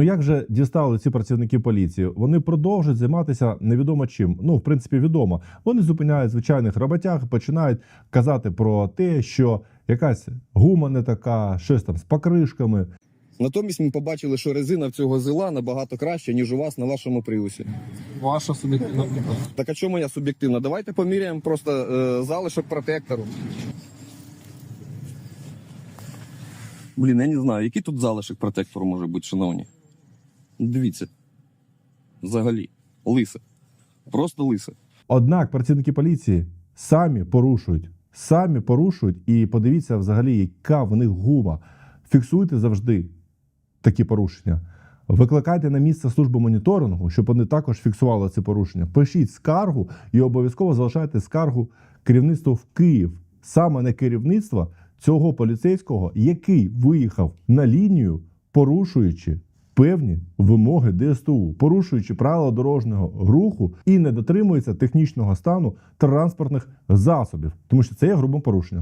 Ну як же дістали ці працівники поліції? Вони продовжують займатися невідомо чим. Ну, в принципі, відомо. Вони зупиняють звичайних роботяг, починають казати про те, що якась гума не така, щось там з покришками. Натомість ми побачили, що резина в цього зила набагато краще, ніж у вас на вашому приусі. Ваша суб'єктивна. Так а чому я суб'єктивна? Давайте поміряємо просто е, залишок протектору. Блін, я не знаю, який тут залишок протектору може бути, шановні. Дивіться. Взагалі, лисе. Просто лисе. Однак працівники поліції самі порушують, самі порушують, і подивіться взагалі, яка в них гума. Фіксуйте завжди такі порушення. Викликайте на місце службу моніторингу, щоб вони також фіксували ці порушення. Пишіть скаргу і обов'язково залишайте скаргу керівництву в Київ, саме на керівництво цього поліцейського, який виїхав на лінію, порушуючи певні вимоги ДСТУ, порушуючи правила дорожнього руху і не дотримується технічного стану транспортних засобів, тому що це є грубим порушенням.